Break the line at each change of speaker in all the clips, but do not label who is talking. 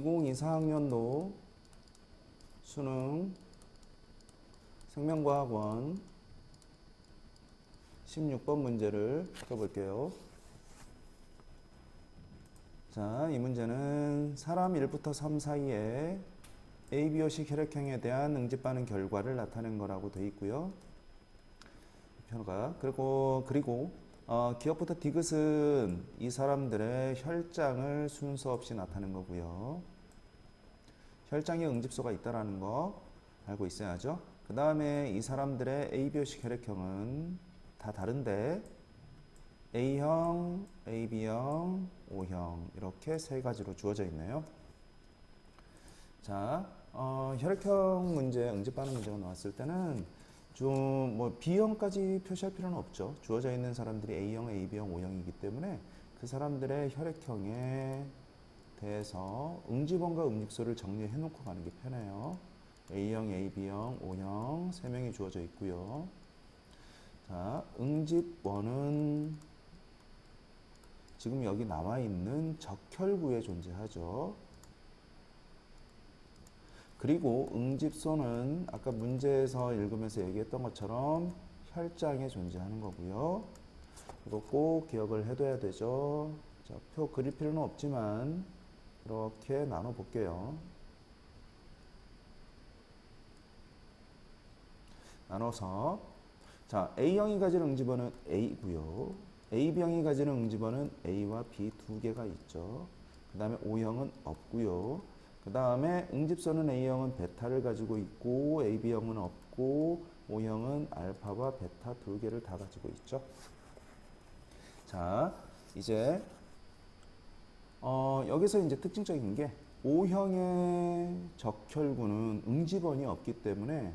2024학년도 수능 생명과학원 16번 문제를 풀어볼게요. 자, 이 문제는 사람 1부터 3 사이에 ABO식 혈액형에 대한 응집 반응 결과를 나타낸 거라고 되어 있고요. 그리고 어, 기억부터 디귿은 이 사람들의 혈장을 순서 없이 나타낸 거고요. 혈장에 응집소가 있다라는 거 알고 있어야죠. 그 다음에 이 사람들의 ABO식 혈액형은 다 다른데 A형, AB형, O형 이렇게 세 가지로 주어져 있네요. 자, 어, 혈액형 문제, 응집 반응 문제가 나왔을 때는 좀 뭐 B형까지 표시할 필요는 없죠. 주어져 있는 사람들이 A형, AB형, O형이기 때문에 그 사람들의 혈액형에 대해서 응집원과 응집소를 정리해 놓고 가는 게 편해요. A형, AB형, O형 세 명이 주어져 있고요. 자, 응집원은 지금 여기 나와 있는 적혈구에 존재하죠. 그리고 응집소는 아까 문제에서 읽으면서 얘기했던 것처럼 혈장에 존재하는 거고요. 이거 꼭 기억을 해둬야 되죠. 자, 표 그릴 필요는 없지만 이렇게 나눠 볼게요. 나눠서 자 A형이 가지는 응집원은 A고요. AB형이 가지는 응집원은 A와 B 두 개가 있죠. 그 다음에 O형은 없고요. 그 다음에 응집소는 A형은 베타를 가지고 있고 AB형은 없고 O형은 알파와 베타 두 개를 다 가지고 있죠. 자, 이제 어, 여기서 이제 특징적인 게 O형의 적혈구는 응집원이 없기 때문에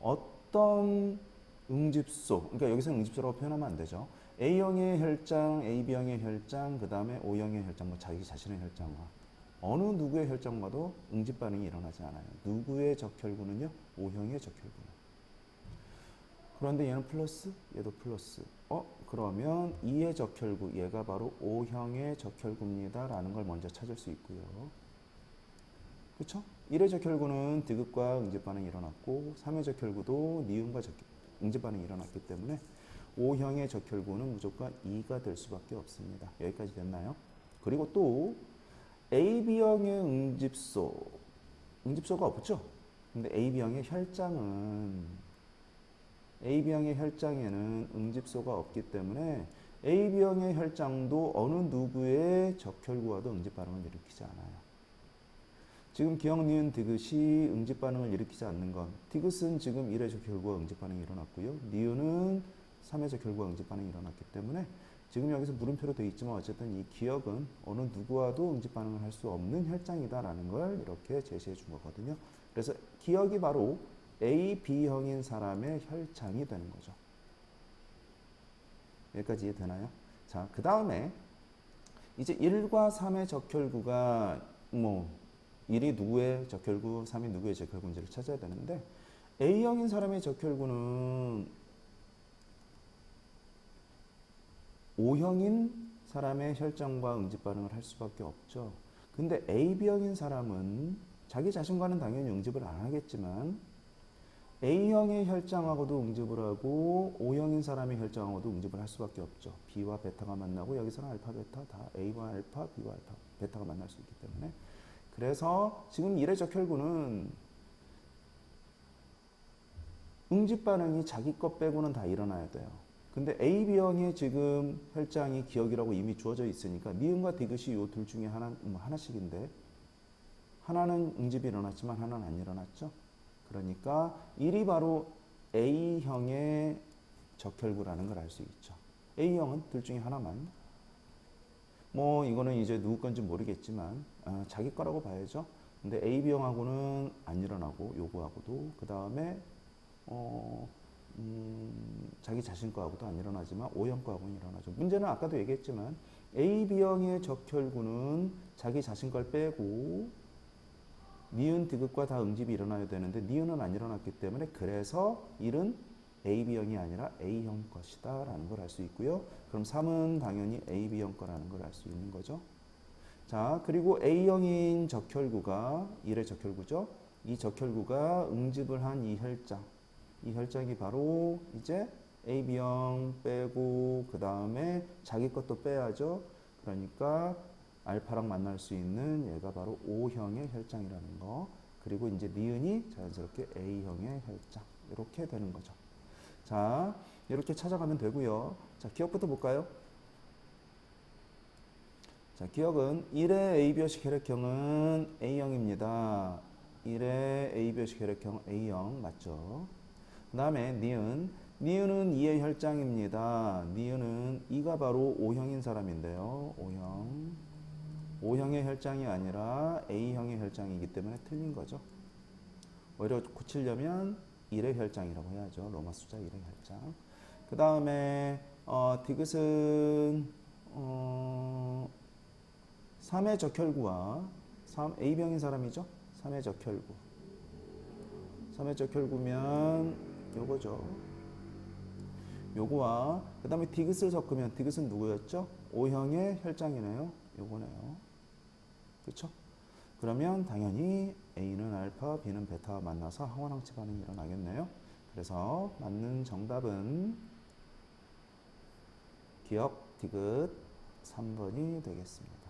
어떤 응집소, 그러니까 여기서 응집소라고 표현하면 안 되죠. A형의 혈장, AB형의 혈장, 그 다음에 O형의 혈장, 뭐 자기 자신의 혈장과 어느 누구의 혈장과도 응집 반응이 일어나지 않아요. 누구의 적혈구는요? O형의 적혈구는. 그런데 얘는 플러스, 얘도 플러스. 어? 그러면 2의 적혈구, 얘가 바로 O형의 적혈구입니다 라는 걸 먼저 찾을 수 있고요. 그렇죠? 1의 적혈구는 디귿과 응집 반응이 일어났고 3의 적혈구도 니은과 적, 응집 반응이 일어났기 때문에 O형의 적혈구는 무조건 2가 될 수밖에 없습니다. 여기까지 됐나요? 그리고 또 AB형의 응집소, 응집소가 없죠? 근데 AB형의 혈장은 AB형의 혈장에는 응집소가 없기 때문에 AB형의 혈장도 어느 누구의 적혈구와도 응집 반응을 일으키지 않아요. 지금 기억, 니은, 디귿이 응집 반응을 일으키지 않는 건 디귿은 지금 1의 적혈구와 응집 반응이 일어났고요. 니은은 3의 적혈구와 응집 반응이 일어났기 때문에 지금 여기서 물음표로 되어 있지만 어쨌든 이 기억은 어느 누구와도 응집 반응을 할 수 없는 혈장이다라는 걸 이렇게 제시해 준 거거든요. 그래서 기억이 바로 A, B형인 사람의 혈장이 되는 거죠. 여기까지 이해되나요? 자, 그 다음에 이제 1과 3의 적혈구가 뭐 1이 누구의 적혈구, 3이 누구의 적혈구인지를 찾아야 되는데 A형인 사람의 적혈구는 O형인 사람의 혈장과 응집 반응을 할 수밖에 없죠. 근데 AB형인 사람은 자기 자신과는 당연히 응집을 안 하겠지만 A형의 혈장하고도 응집을 하고 O형인 사람의 혈장하고도 응집을 할 수밖에 없죠. B와 베타가 만나고 여기서는 알파, 베타 다 A와 알파, B와 알파, 베타가 만날 수 있기 때문에 그래서 지금 일의 적혈구는 응집 반응이 자기 것 빼고는 다 일어나야 돼요. 근데 AB형의 지금 혈장이 기억이라고 이미 주어져 있으니까 니은과 디귿이 요 둘 중에 하나, 뭐 하나씩인데 하나는 응집이 일어났지만 하나는 안 일어났죠. 그러니까 1이 바로 A형의 적혈구라는 걸 알 수 있죠. A형은 둘 중에 하나만. 뭐 이거는 이제 누구 건지 모르겠지만 어, 자기 거라고 봐야죠. 근데 AB형하고는 안 일어나고 요거하고도 그 다음에 어, 음, 자기 자신 거하고도 안 일어나지만 O형 거하고는 일어나죠. 문제는 아까도 얘기했지만 AB형의 적혈구는 자기 자신 걸 빼고 니은 디귿과 다 응집이 일어나야 되는데 니은은 안 일어났기 때문에 그래서 1은 AB형이 아니라 A형 것이다 라는 걸 알 수 있고요. 그럼 3은 당연히 AB형 거라는 걸 알 수 있는 거죠. 자, 자, 그리고 A형인 적혈구가 1의 적혈구죠. 이 적혈구가 응집을 한 이 혈장. 이 혈장이 바로 이제 AB형 빼고 그 다음에 자기 것도 빼야죠. 그러니까 알파랑 만날 수 있는 얘가 바로 O형의 혈장이라는 거. 그리고 이제 니은이 자연스럽게 A형의 혈장. 이렇게 되는 거죠. 자, 이렇게 찾아가면 되고요. 자, 기억부터 볼까요? 자, 기억은 1의 AB형식 혈액형은 A형입니다. 1의 AB형식 혈액형 A형 맞죠? 그 다음에 니은 니은은 2의 혈장입니다. 니은은 2가 바로 O형인 사람인데요. O형 O형의 혈장이 아니라 A형의 혈장이기 때문에 틀린 거죠. 오히려 고치려면 1의 혈장이라고 해야죠. 로마 숫자 1의 혈장. 그 다음에 어, 디귿은 어, 3의 적혈구와 3, A병인 사람이죠. 3의 적혈구. 3의 적혈구면 요거죠. 요거와 그 다음에 디귿을 섞으면 디귿은 누구였죠? O형의 혈장이네요. 요거네요. 그렇죠? 그러면 당연히 A는 알파, B는 베타와 만나서 항원항체 반응이 일어나겠네요. 그래서 맞는 정답은 기억 디귿 3번이 되겠습니다.